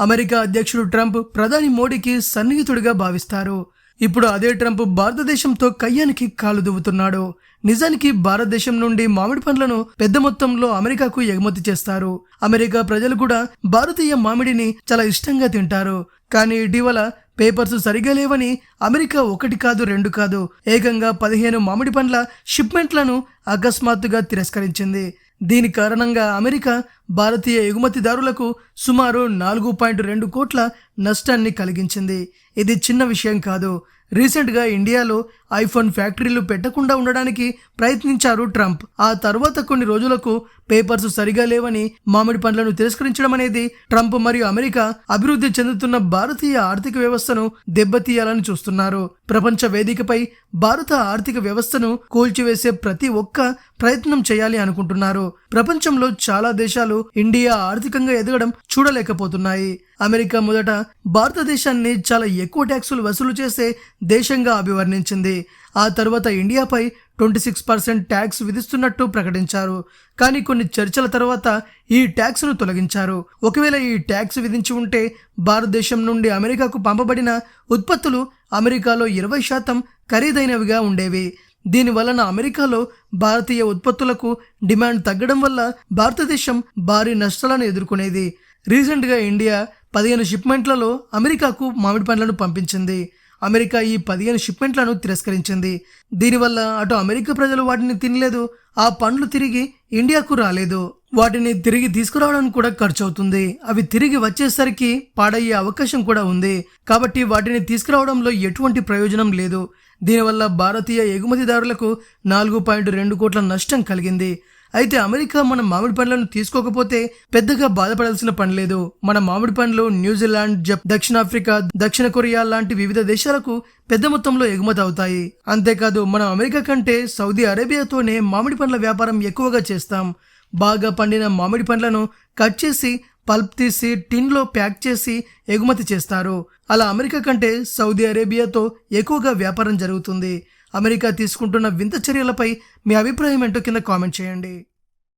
America అధ్యక్షుడు Trump ప్రధాని మోడీకి సన్నిహితుడిగా భావిస్తారు. ఇప్పుడు అదే ట్రంప్ భారతదేశంతో కయ్యానికి కాలు దువ్వుతున్నాడు. నిజానికి భారతదేశం నుండి మామిడి పండ్లను పెద్ద మొత్తంలో అమెరికాకు ఎగుమతి చేస్తారు. అమెరికా ప్రజలు కూడా భారతీయ మామిడిని చాలా ఇష్టంగా తింటారు. కానీ ఇటీవల పేపర్స్ సరిగా లేవని అమెరికా ఒకటి కాదు రెండు కాదు ఏకంగా పదిహేను మామిడి పండ్ల షిప్మెంట్లను అకస్మాత్తుగా తిరస్కరించింది. దీని కారణంగా అమెరికా భారతీయ ఎగుమతిదారులకు సుమారు నాలుగు పాయింట్ రెండు కోట్ల నష్టాన్ని కలిగించింది. ఇది చిన్న విషయం కాదు. రీసెంట్గా ఇండియాలో ఐఫోన్ ఫ్యాక్టరీలు పెట్టకుండా ఉండడానికి ప్రయత్నించారు ట్రంప్. ఆ తర్వాత కొన్ని రోజులకు పేపర్స్ సరిగా లేవని మామిడి పండ్లను తిరస్కరించడం అనేది ట్రంప్ మరియు అమెరికా అభివృద్ధి చెందుతున్న భారతీయ ఆర్థిక వ్యవస్థను దెబ్బతీయాలని చూస్తున్నారు. ప్రపంచ వేదికపై భారత ఆర్థిక వ్యవస్థను కూల్చివేసే ప్రతి ఒక్క ప్రయత్నం చేయాలి అనుకుంటున్నారు. ప్రపంచంలో చాలా దేశాలు ఇండియా ఆర్థికంగా ఎదగడం చూడలేకపోతున్నాయి. అమెరికా మొదట భారతదేశాన్ని చాలా ఎక్కువ ట్యాక్సులు వసూలు చేసే దేశంగా అభివర్ణించింది. ఆ తర్వాత ఇండియాపై ట్వంటీ సిక్స్ పర్సెంట్ ట్యాక్స్ విధిస్తున్నట్టు ప్రకటించారు. కానీ కొన్ని చర్చల తర్వాత ఈ ట్యాక్స్ను తొలగించారు. ఒకవేళ ఈ ట్యాక్స్ విధించి ఉంటే భారతదేశం నుండి అమెరికాకు పంపబడిన ఉత్పత్తులు అమెరికాలో ఇరవై శాతం ఖరీదైనవిగా ఉండేవి. దీని వలన అమెరికాలో భారతీయ ఉత్పత్తులకు డిమాండ్ తగ్గడం వల్ల భారతదేశం భారీ నష్టాలను ఎదుర్కొనేది. రీసెంట్గా ఇండియా పదిహేను షిప్మెంట్లలో అమెరికాకు మామిడి పండ్లను పంపించింది. అమెరికా ఈ పదిహేను షిప్మెంట్లను తిరస్కరించింది. దీనివల్ల అటు అమెరికా ప్రజలు వాటిని తినలేదు ఆ పండ్లు తిరిగి ఇండియాకు రాలేదు. వాటిని తిరిగి తీసుకురావడానికి కూడా ఖర్చు అవుతుంది అవి తిరిగి వచ్చేసరికి పాడయ్యే అవకాశం కూడా ఉంది. కాబట్టి వాటిని తీసుకురావడంలో ఎటువంటి ప్రయోజనం లేదు. దీనివల్ల భారతీయ ఎగుమతిదారులకు నాలుగు పాయింట్ రెండు కోట్ల నష్టం కలిగింది. అయితే అమెరికా మన మామిడి పండ్లను తీసుకోకపోతే పెద్దగా బాధపడాల్సిన పని లేదు. మన మామిడి పండ్లు న్యూజిలాండ్ జప్ దక్షిణాఫ్రికా దక్షిణ కొరియా లాంటి వివిధ దేశాలకు పెద్ద మొత్తంలో ఎగుమతి అవుతాయి. అంతేకాదు మనం అమెరికా కంటే సౌదీ అరేబియాతోనే మామిడి పండ్ల వ్యాపారం ఎక్కువగా చేస్తాం. బాగా పండిన మామిడి పండ్లను కట్ చేసి పల్ప్ తీసి టిన్లో ప్యాక్ చేసి ఎగుమతి చేస్తారు. అలా అమెరికా కంటే సౌదీ అరేబియాతో ఎక్కువగా వ్యాపారం జరుగుతుంది. అమెరికా తీసుకుంటున్న వింత చర్యలపై మీ అభిప్రాయం ఏంటో కింద కామెంట్ చేయండి.